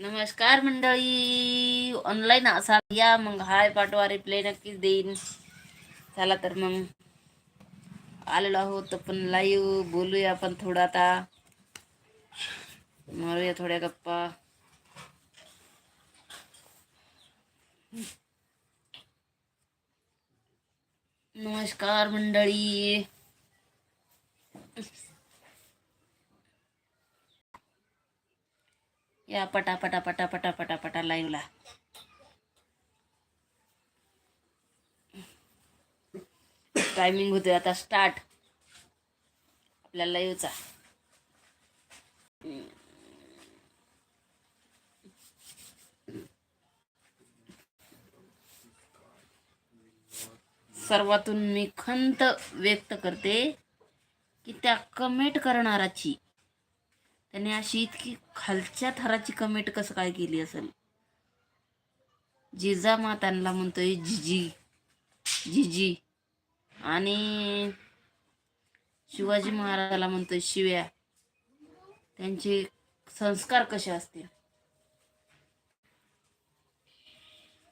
नमस्कार. मंडळी. ऑनलाईन असा या मग हाय पाठवा रिप्लाय नक्कीच देईन. चला तर मग. आलेलो आहोत आपण लाईव्ह बोलूया आपण थोडं आता. मारूया थोड्या गप्पा. नमस्कार मंडळी. या पटा पटा पटा पटा पटा पटा लाईव्हला टायमिंग होते आता स्टार्ट आपल्या लाईव्हचा सर्वातून मी खंत व्यक्त करते की त्या कमेंट करणाराची त्याने अशी इतकी खालच्या थराची कमेंट कसं काय केली असेल? जिजा त्यांना म्हणतोय जिजी जिजी. आणि शिवाजी महाराजाला म्हणतोय शिव्या. त्यांचे संस्कार कसे असतील?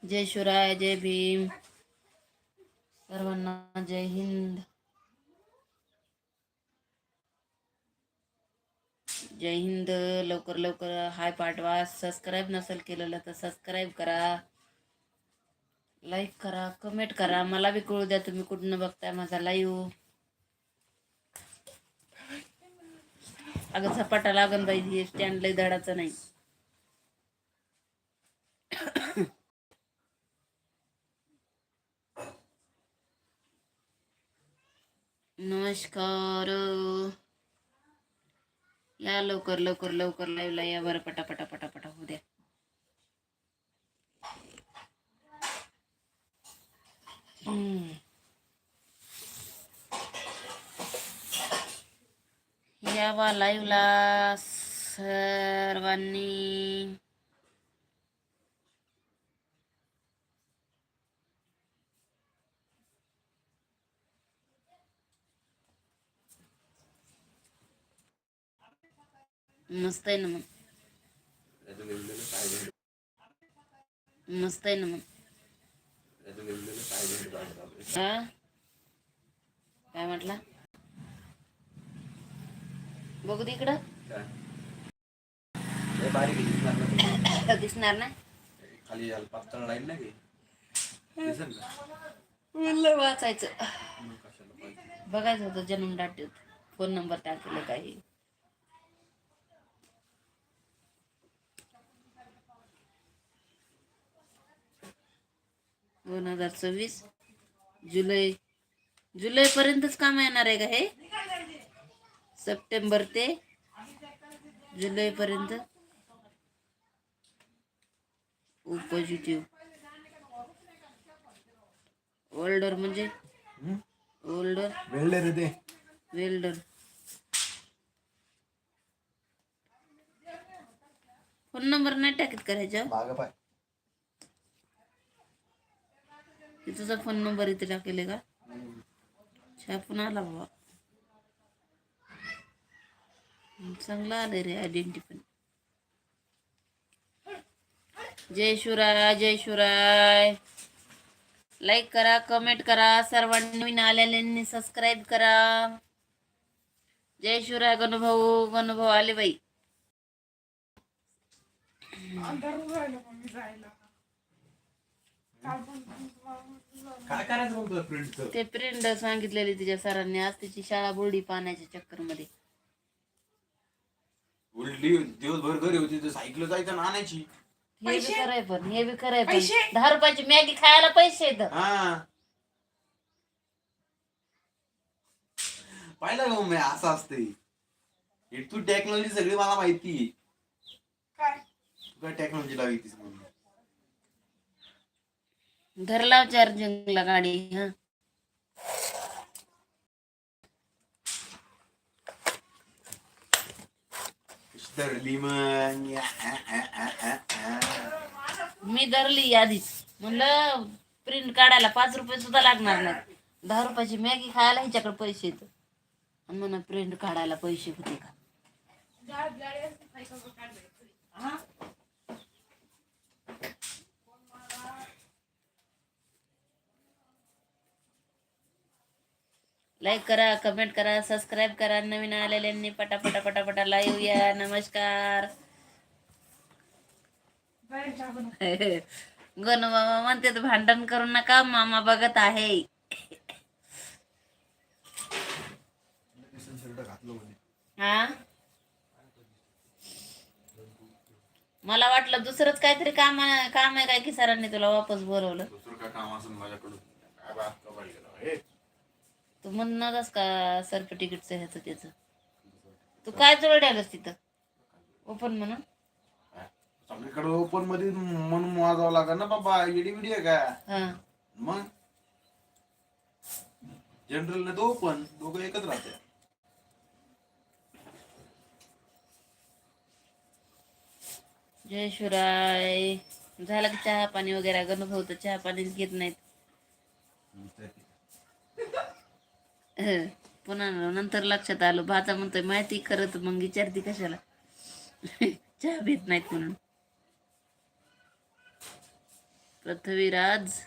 जय शिवराय जय भीम. सर्वांना जय हिंद. जय हिंद लवकर लवकर हाय पाठवा सबस्क्राईब नसेल केलेलं तर सबस्क्राईब करा. लाईक करा कमेंट करा. मला बी कळू द्या तुम्ही कुठनं बघताय माझा लाईव्ह अगं झपाटा लागन बाई स्टँड लय धडाचं नाही. नमस्कार. या लवकर लवकर लवकर लाईव्हला या बरं पटा पटा पटा पटा होऊ द्या. या यावा लाईव्हला सर्वांनी मस्त आहे ना मग. मस्त आहे ना मग. हा? काय म्हटला? बघू तिकडं. दिसणार ना? खाली पातळ म्हणलं वाचायचं. बघायचं होतं जन्म डाट फोन नंबर टाकले काही. दोन हजार सव्वीस जुलै जुलै पर्यंतच काम येणार आहे का हे? सप्टेंबर ते जुलै पर्यंत ओ पॉझिटिव्ह ओल्डर म्हणजे? ओल्डर वेल्डे रे ते. वेल्डर फोन नंबर नाही टाकीत करायचा मागं तुझा फोन नंबर इथे टाकेल का? छापून आला बाबा. चांगला आले रे आयडेंटी पण. जय शिवराय जय शिवराय. लाईक करा कमेंट करा सर्वांनी आलेल्यांनी सबस्क्राईब करा. जय शिवराय गणभाऊ गणभाऊ आले बाई. काय करायचं मग तुला प्रिंटचं ते प्रिंट सांगितलेली तिच्या सरांनी. आज तिची शाळा बुरडी पाण्याच्या चक्करमध्ये उलटी दिवसभर घरी होती तर सायकल जायचं ना आणायची? हे बी खरंय पण हे बी खरंय पण. दहा रुपयाची मॅगी खायला पैसे येत हा. पाहिलं का मग असं असते हे तू टेक्नॉलॉजी सगळी मला माहिती तू काय टेक्नॉलॉजी लावायतीस म्हणून? धरला चार्जिंगला गाडी हा. धरली मग. मी धरली आधीच म्हणलं प्रिंट काढायला पाच रुपये सुद्धा लागणार नाही. दहा रुपयाची मॅगी खायला ह्याच्याकडे पैसे येत आणि म्हणा प्रिंट काढायला पैसे होते का? लाईक करा कमेंट करा सबस्क्राईब करा नवीन आलेल्यांनी पटापटा पटापटा लाईव्ह या नमस्कार गण मामा म्हणते भांडण करू नका मामा बघत आहे हा मला वाटलं दुसरंच काहीतरी काम काम आहे काय की सरांनी तुला वापस बोलवलं दुसरं काय काम असून माझ्याकडून काय बात कबाल गेला. हे, तू म्हणणारच का सर्टिफिकेटचं ह्याचं त्याचं? तू काय जोड्यालास तिथं? ओपन म्हणून? सगळीकडे ओपनमध्ये म्हणून वाजावं लागेल ना बाबा एडी बिडी आहे का हा. मग? जनरल ने तो ओपन दोघं एकच राहते. जय शिवराय झाला की चहा पाणी वगैरे? तर चहा पाणी घेत नाहीत. पुन्हा नंतर लक्षात आलं. भाचा म्हणतोय माहिती खरं तर मग विचारते कशाला. चहा भेट नाहीत म्हणून. पृथ्वीराज.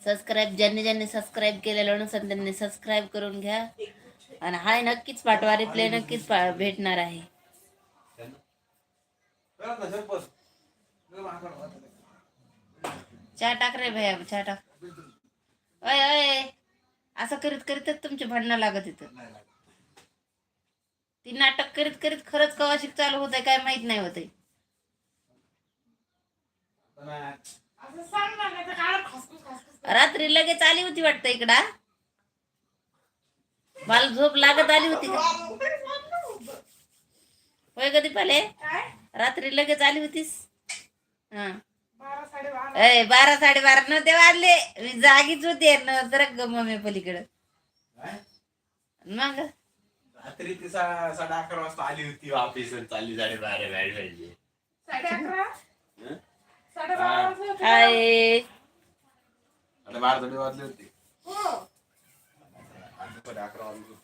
सबस्क्राईब ज्यांनी ज्यांनी सबस्क्राईब केलेलं नसेल त्यांनी सबस्क्राईब करून घ्या. आणि हाय नक्कीच पाठवा. रिप्ले नक्कीच भेटणार आहे. चहा टाक रे भैया चहा टाक. अय अय असं करीत करीतच तुमचे भांडणं लागत इथं. ती नाटक करीत करीत खरंच कवाशिक चालू होत काय माहीत नाही होत रात्री लगेच आली होती वाटतं इकडा मला झोप लागत आली होती का? होय कधी पाले काय? रात्री लगेच आली होतीस? हा. बारा साडेबारा. अय बारा साडेबारा नव्हते वाजले. मी जागीच होते तर मम्मी पलीकडं. मग? रात्री ती सा- साडे अकरा वाजता आली होती ऑफिस चालली साडे बारा बारा वाजले साडे अकरा? हं? साडेबारा वाजले होते. काय? साडे बारा थोडे वाजले होते. हो. आणि साडे अकरा वाजले होते.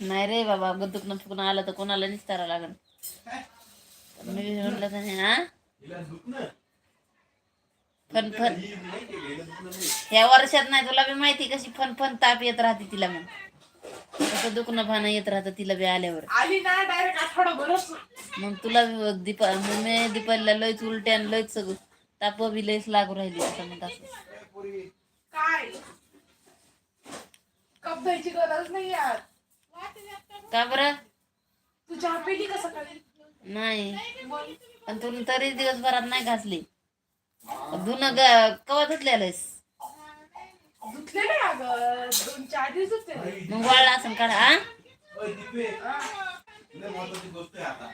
नाही रे बाबा गदुकनं फुकून आलं तर कोणाला निस्तारा लागण मी तर हा? Fun fun. ह्या वर्षात नाही तुला बी माहिती कशी फन फन ताप येत राहते तिला मग. तसं दुखणं भाणं येत राहतं तिला बी आल्यावर. आली ना डायरेक्ट आठवडा बरच मग तुला बी दीपा मी दीपालीला लयच उलट्या आणि लयच सगळं. ताप बी लयच लागू राहिली असं म्हणत असं. काय? कप गरज नाही यार. का बरं? तू चहा पिली का सकाळी नाही. पण तू तरी दिवसभरात नाही घासली. धुन कवा धुतलेलंस धुतले नाही अगं दोन चार दिवस धुतले मग वाळला असं काढा हा?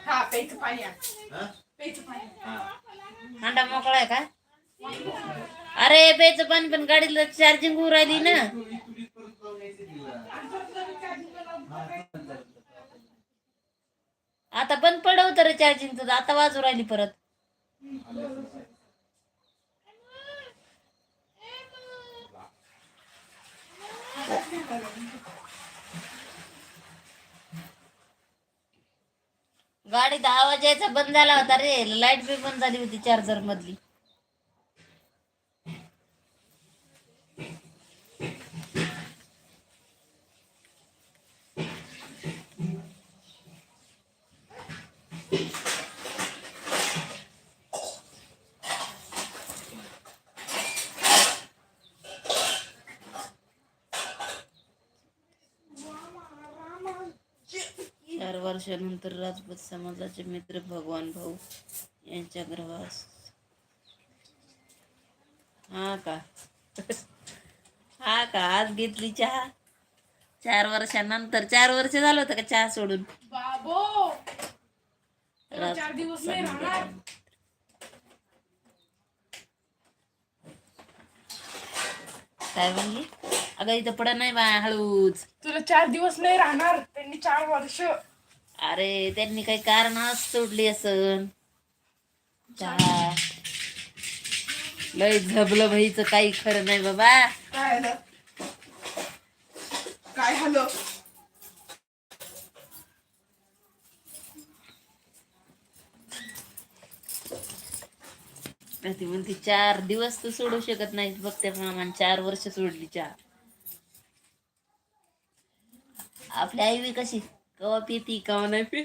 हा. हं? हा. हांडा मोकळा आहे का? अरे प्यायचं पाणी पण गाडीला चार्जिंग होऊ राहिली ना तू इथून इथपर्यंत जाऊन यायचं तिला. आता बंद पडव तर चार्जिंग तुझं. आता वाजू राहिली परत. गाडीत आवाज यायचा बंद झाला होता रे. लाइट बी बंद झाली होती चार्जर मधली चार वर्षानंतर राजपूत समाजाचे मित्र भगवान भाऊ यांच्या ग्रहास हा का? हा का? आज घेतली चहा? चार वर्षानंतर. चार वर्ष झालं होतं का चहा सोडून? बाबो! तुला चार दिवस नाही राहणार. काय म्हणली? अगं इथं पडत नाही बा हळूच. तुला चार दिवस नाही राहणार. त्यांनी चार वर्ष अरे त्यांनी काही कारण सोडली असन. चहा लय झबलं भाईचं काही खरं नाही बाबा. काय आलं काय ती म्हणते चार दिवस तू सोडू शकत नाहीस बघ त्या मामान चार वर्ष सोडली चहा आपली आई बी कशी? कवा पिती कवा नाही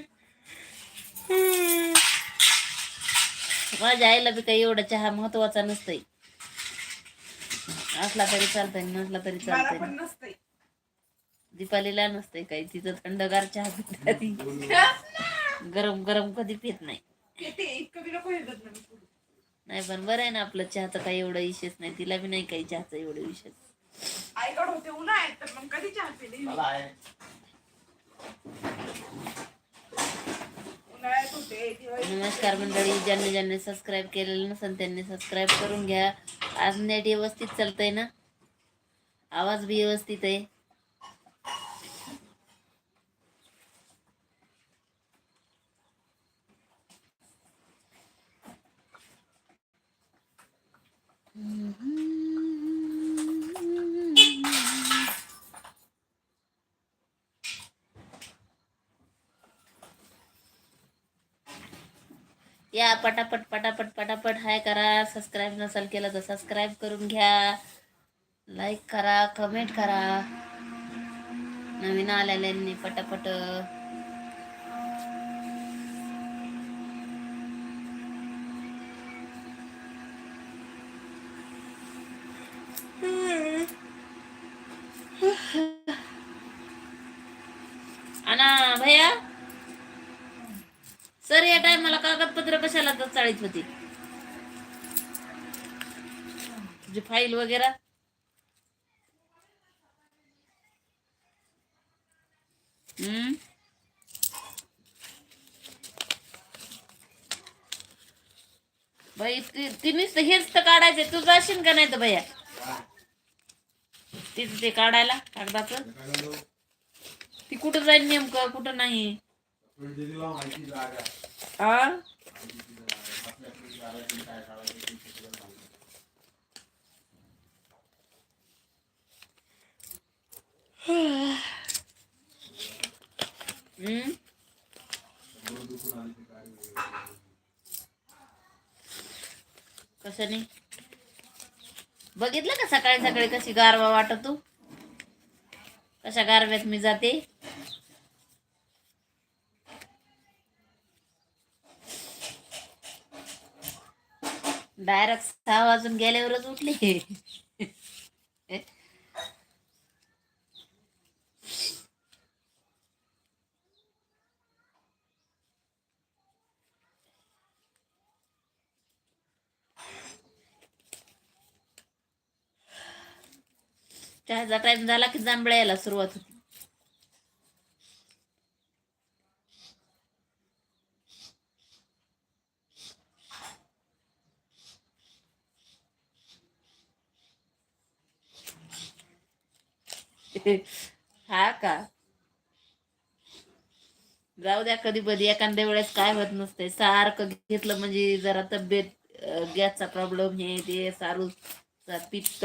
माझ्या आईला बी काही एवढा चहा महत्त्वाचा नसतंय असला तरी चालतंय नसला तरी चालतंय दीपालीला नसतंय काही तिचं थंडगार चहा पित ती गरम गरम कधी पित नाही किती. नाही पण बरं आहे ना आपलं चहाचं काही एवढं विशेष नाही तिला बी नाही काही चहाचं एवढं विशेष नमस्कार मंडळी ज्यांनी ज्यांनी सबस्क्राईब केलेलं नसेल त्यांनी सबस्क्राईब करून घ्या. आज नेट व्यवस्थित चालतंय ना? आवाज बी व्यवस्थित आहे. या पटापट पटापट पटापट हाय करा. सबस्क्राईब नसेल केलं तर सबस्क्राईब करून घ्या. लाईक करा कमेंट करा. नवीन आलेल्यांनी पटापट आणा भैया सर या टायमाला कागदपत्र तर चाळीत होती तुझी फाईल वगैरे? हम्म? बाई ती ती नुसतं हेच तर काढायचं तू जाशील का नाही तर भैया? तिचं ते काढायला कागदाचं? ती कुठं जाईल नेमकं? कुठं नाही? आ हम्म? कशाने? बघितलं का सकाळी सकाळी कशी गारवा वाटत? तू कशा गारव्यात मी जाते? डायरेक्ट सहा वाजून गेल्यावरच उठली. चहाचा टाइम झाला की जांभळ्याला सुरुवात होती. हा का? जाऊ द्या कधी कधी एखाद्या वेळेस काय होत नसते सारखं घेतलं म्हणजे जरा तब्येत गॅसचा प्रॉब्लेम हे ते सारू पित्त.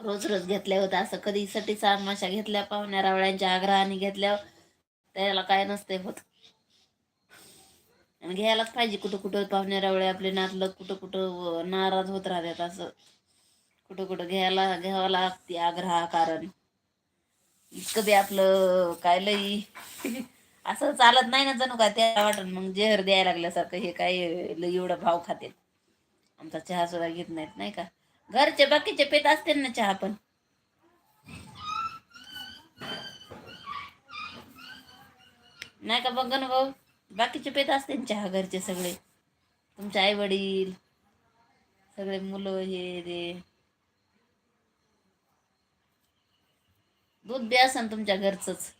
रोज रोज घेतल्या होत्या. असं कधीसाठी साठी माशा घेतल्या पाहुण्या रावळ्यांच्या आग्रहाने घेतल्यावर त्याला काय नसते होत. आणि घ्यायलाच पाहिजे कुठं कुठं पाहुण्या रावळे आपले नातलं कुठं कुठं नाराज होत राहतात असं. कुठं कुठं घ्यायला घ्यावं लागते आग्रहा कारण इतकं बी आपलं काय लई असं चालत नाही ना जणू का त्या वाटून मग जेहर द्यायला लागल्यासारखं हे काय लई एवढं भाव खाते आमचा चहा सुद्धा घेत नाहीत नाही का? घरचे बाकीचे पेत असते ना चहा पण. नाही का बघ ना भाऊ? बाकीचे पेत असते ना चहा घरचे सगळे. तुमचे आई वडील सगळे मुलं हे ते. दूध बी असन तुमच्या घरचंच.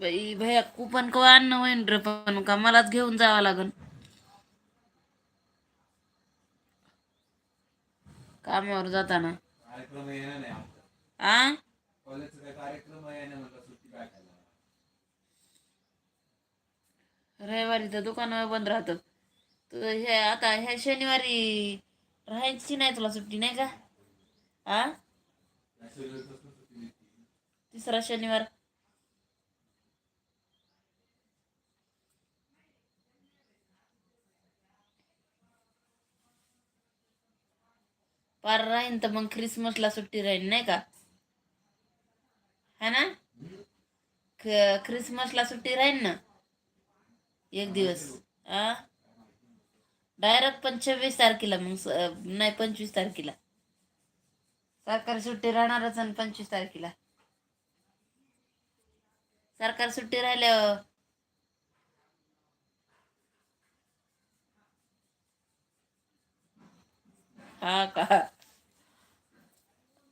बाई भैया कुपन कवा आणणं होईन रे पण का? मलाच घेऊन जावं लागन. कामावर जाताना. आ? रविवारी तर दुकान बंद राहतं. तर हे आता ह्या शनिवारी राहायची नाही तुला सुट्टी नाही का? आ? तिसरा शनिवार. पार राहीन तर मग ख्रिसमसला सुट्टी राहीन नाही का? है ना? ख्रिसमसला सुट्टी राहीन ना? एक दिवस आ? डायरेक्ट पंचवीस तारखेला मग नाही पंचवीस तारखेला. सरकारी सुट्टी राहणारच आणि पंचवीस तारखेला. सरकार सुट्टी राहिल्यावर हा का?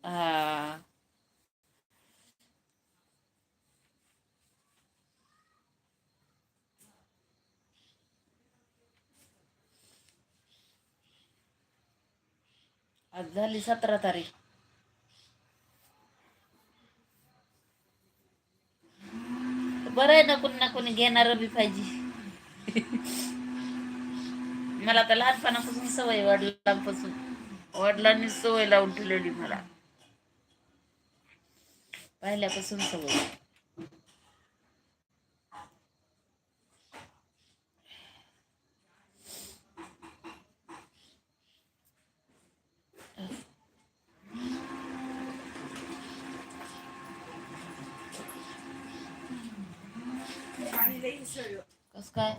हा. आज झाली सतरा तारीख. बरं आहे ना कोणी ना कोणी घेणार बी पाहिजे. मला तर लहानपणापासून सवय वडिलांपासून वडिलांनी सवय लावून ठेवलेली मला. पहिल्यापासून सवय. कस काय?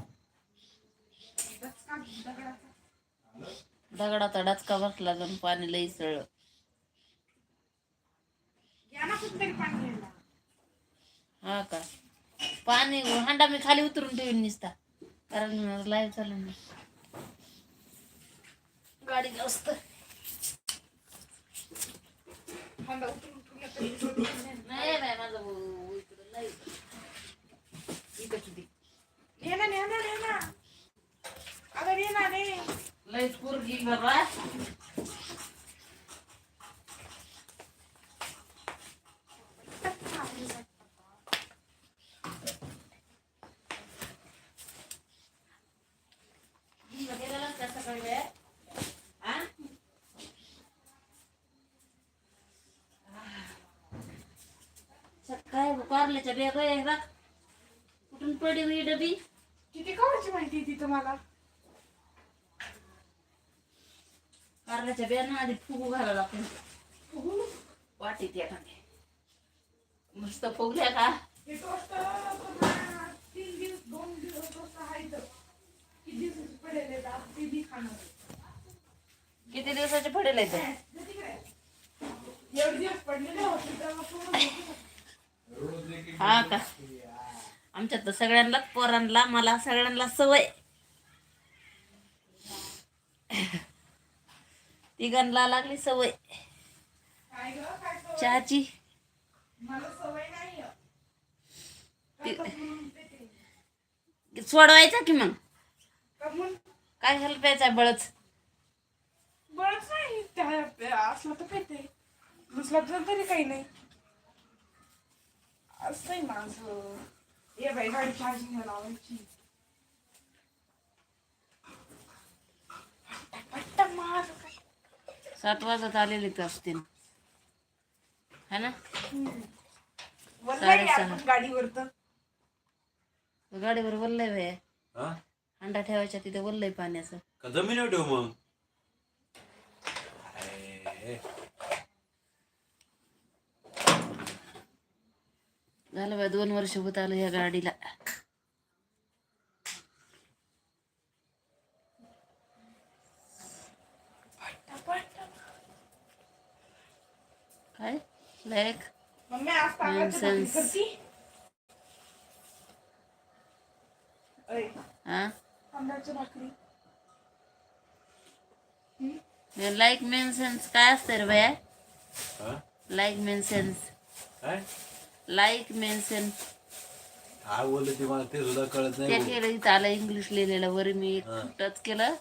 दगडाचा. डचका बसला जाऊन पाणी लई सळ. हा का पाणी हांडा मी खाली उतरून ठेवून निसता कारण लाईव्ह चालू ना गाडी जास्त नाही. नाही नाही माझं भाऊ इकडं लाईव्ह इथं किती ने ना, ने ना, ने ना. अगं ने ना, ने. लईच पोरगी बाबा सकाळी वेळ आ? सकाळी कारल्याच्या बॅग आहे बघ. कुठून पडली डबी? किती कवाची माहिती ती तुम्हाला? कारल्याच्या बियाणं आधी फुगू घालावं लागतं. वाटीत एखादी मस्त फुगल्या का? हे. किती दिवसाचे पडेल आहे. हा का? आमच्यात तर सगळ्यांनाच पोरांना मला सगळ्यांना सवय. तिघांना लागली सवय. काय काय? चहाची. आहे. सोडवायचा की मग? काय झालं प्यायचा बळच? बरंच नाही. असलं तर पेते. नसला तर काही नाही. असं नाही माझं. ये बाई गाडी चार्जिंग लावायची. पट्टा मार. सात वाजत आलेले तर असतील. है ना? साडेसहा. गाडीवर वल्लय भय हा? अंडा ठेवायच्या तिथे वल्लय पाण्याचं. का जमिनीवर ठेव मग? झालं बाय दोन वर्ष होत आलं या गाडीला. काय. करती. ऐ, हा? लाईक मेन सेन्स काय असतं रे भया हा? लाईक मेन सेन्स काय लाईक मेन सेन्स काय बोलले ते मला ते सुद्धा कळत ते नाही केलं इथं आलं इंग्लिश लिहिलेलं वर मी हा. टच केलं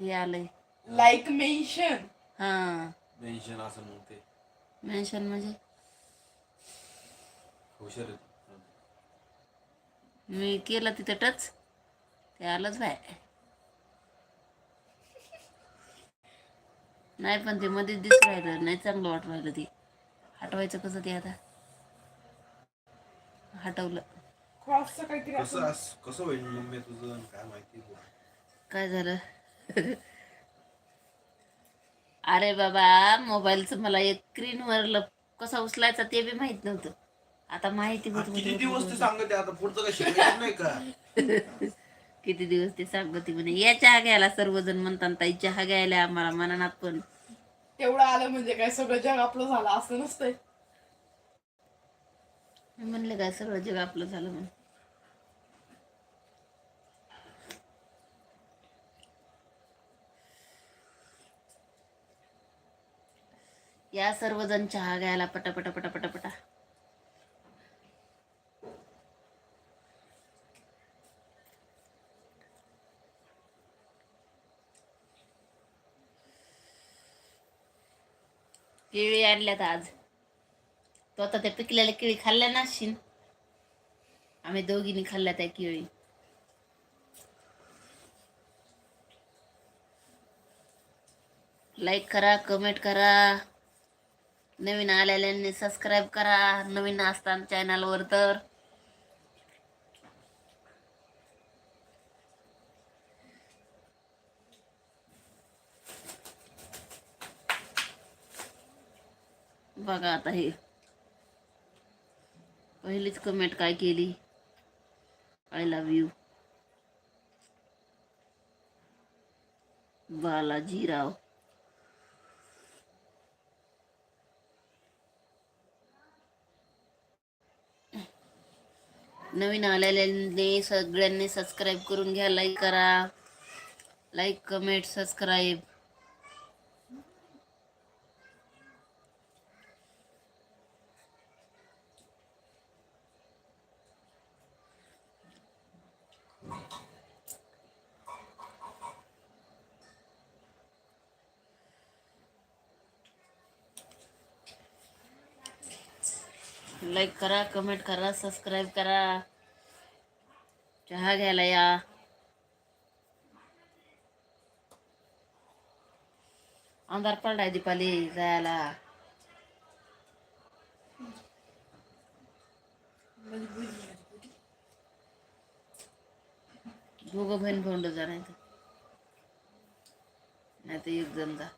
हे आलंय. लाईक मेन्शन हा. मेन्शन असं म्हणते. मेन्शन म्हणजे? हुशार आहे तू. मी केलं तिथं टच ते आलंच बाय नाही पण ते मध्ये दिसू राहिलं नाही चांगलं वाटू राहिलं ते. हटवायचं कसं ते आता? हटवलं. क्रॉसचं काहीतरी कसं असं. अस- कसं होईल मम्मी तुझं आणि काय माहिती? बुवा. काय झालं? अरे बाबा मोबाईलचं मला एक स्क्रीनवर कसं उचलायचं ते बी माहीत नव्हतं. आता माहिती होत किती दिवस ते सांगते आता पुढचं काय शिकायचं नाही का? किती दिवस ते सांगते म्हणे. या चहा घ्यायला सर्वजण म्हणतात ताई चहा घ्यायला आम्हाला मनात पण. तेवढं आलं म्हणजे काय सगळं जग आपलं झालं असं नसतंय. म्हणले काय सगळं जग आपलं झालं म्हणून. या सर्वजण चहा घ्यायला पटापटा पटा पटा केळी आणल्यात आज. तो आता त्या पिकलेल्या केळी खाल्ल्या नाशीन आम्ही दोघींनी खाल्ल्या त्या केळी. लाईक करा कमेंट करा. नवीन आलेल्यांनी सबस्क्राईब करा. नवीन असताना चॅनलवर तर. बघा आता हे. पहिलीच कमेंट काय केली? I love you Balajirao. नवीन आलेल्यांनी सगळ्यांनी सबस्क्राईब करून घ्या लाईक करा. लाईक कमेंट सबस्क्राईब लाईक करा कमेंट करा सबस्क्राईब करा. चहा घ्यायला या. अंधार पडलाय दीपाली जायला. दोघं बहीण भाऊंड जा नाही तर एक जण जा.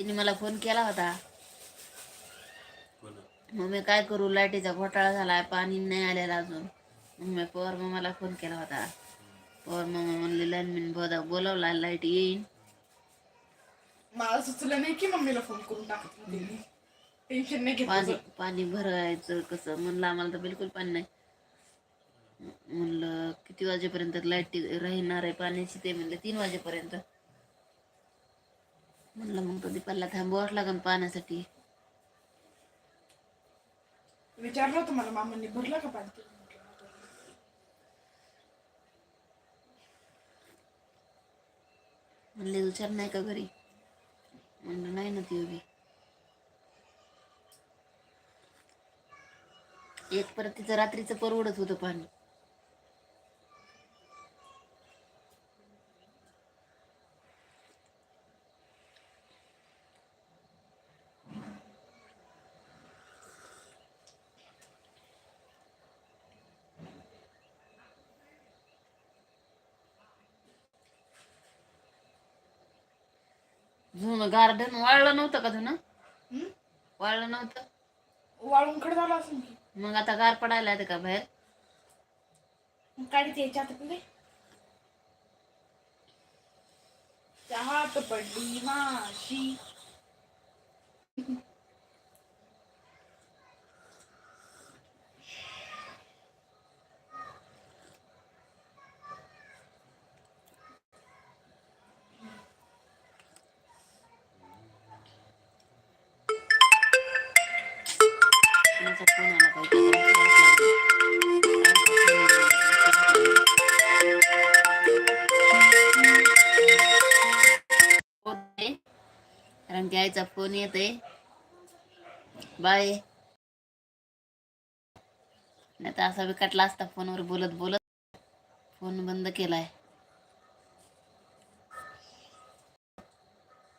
तिने मला फोन केला होता? मग मी काय करू लाईटीचा घोटाळा झालाय पाणी नाही आलेलं अजून. मग मी पवार मला फोन केला होता. पवार मामा म्हणले लाईनमॅन बोला बोलावला लाइट येईन. मला सुचलं नाही की मम्मीला फोन करून टाकत टेन्शन नाही पाणी घेत पाणी भरायचं कसं? म्हणलं आम्हाला तर बिलकुल पाणी नाही. म्हणलं किती वाजेपर्यंत लाइट राहणार आहे? पाण्याची ते म्हणलं तीन वाजेपर्यंत. म्हणलं मग तो दीपाला थांबवावंच लागेल पाण्यासाठी? विचारलं होतं मला मामांनी भरलं का पाणी? म्हणले विचार नाही का घरी? म्हणलं नाही ना ती उभी. एक परत तिचं रात्रीचं परवडत होतं पाणी. गार्डन वाळलं नव्हतं का धुणं? हम्म? वाळलं नव्हतं? वाळून खड झाला असेल की. मग आता गार पडायला येतं का बाहेर? मग काढते आपले चहात पडली माशी. कोण येते बाय. नाही तर असा बी कटला असता फोनवर बोलत बोलत फोन बंद केलाय.